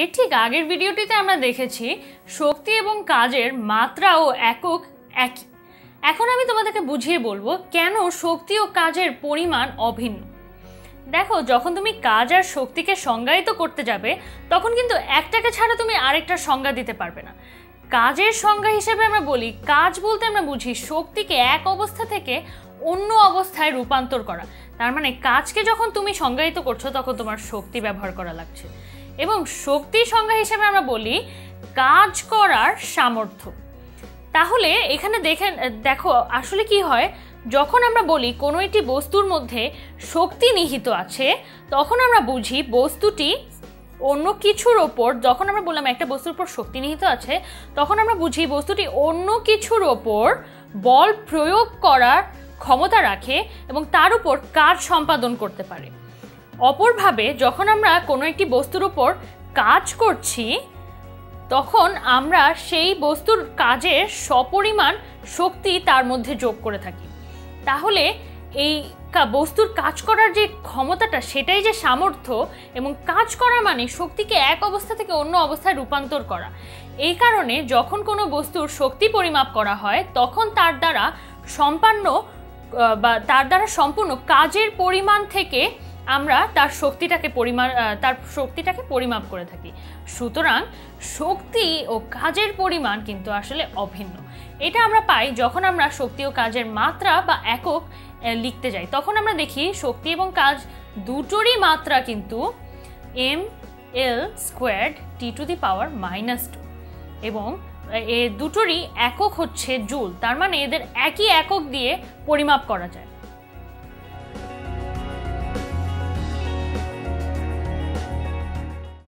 এর ঠিক আগের ভিডিওটিতে আমরা দেখেছি শক্তি এবং কাজের মাত্রা ও একক একই। এখন আমি তোমাদেরকে বুঝিয়ে বলব কেন শক্তি ও কাজের পরিমাণ অভিন্ন। দেখো, যখন তুমি কাজ আর শক্তিকে সংজ্ঞায়িত করতে যাবে, তখন কিন্তু একটাকে ছাড়া তুমি আরেকটার সংজ্ঞা দিতে পারবে না। কাজের সংজ্ঞা হিসেবে আমরা বলি, কাজ বলতে আমরা বুঝি শক্তিকে এক অবস্থা থেকে অন্য অবস্থায় রূপান্তর করা। তার মানে কাজকে যখন তুমি সংজ্ঞায়িত করছ, তখন তোমার শক্তি ব্যবহার করা লাগছে। এবং শক্তির সংজ্ঞা হিসেবে আমরা বলি কাজ করার সামর্থ্য। তাহলে এখানে দেখেন, দেখো আসলে কি হয়, যখন আমরা বলি কোনো একটি বস্তুর মধ্যে শক্তি নিহিত আছে, তখন আমরা বুঝি বস্তুটি অন্য কিছুর ওপর, যখন আমরা বললাম একটা বস্তুর উপর শক্তি নিহিত আছে, তখন আমরা বুঝি বস্তুটি অন্য কিছুর ওপর বল প্রয়োগ করার ক্ষমতা রাখে এবং তার উপর কাজ সম্পাদন করতে পারে। অপরভাবে যখন আমরা কোনো একটি বস্তুর উপর কাজ করছি, তখন আমরা সেই বস্তুর কাজের সপরিমাণ শক্তি তার মধ্যে যোগ করে থাকি। তাহলে এই বস্তুর কাজ করার যে ক্ষমতাটা, সেটাই যে সামর্থ্য এবং কাজ করা মানে শক্তিকে এক অবস্থা থেকে অন্য অবস্থায় রূপান্তর করা। এই কারণে যখন কোনো বস্তুর শক্তি পরিমাপ করা হয়, তখন তার দ্বারা সম্পন্ন বা তার দ্বারা সম্পূর্ণ কাজের পরিমাণ থেকে আমরা তার শক্তিটাকে পরিমাণ তার শক্তিটাকে পরিমাপ করে থাকি। সুতরাং শক্তি ও কাজের পরিমাণ কিন্তু আসলে অভিন্ন। এটা আমরা পাই যখন আমরা শক্তি ও কাজের মাত্রা বা একক লিখতে যাই। তখন আমরা দেখি শক্তি এবং কাজ দুটোরই মাত্রা কিন্তু M L squared T to the power minus two এবং এ দুটোরই একক হচ্ছে জুল তার মানে এদের একই একক দিয়ে পরিমাপ করা যায়।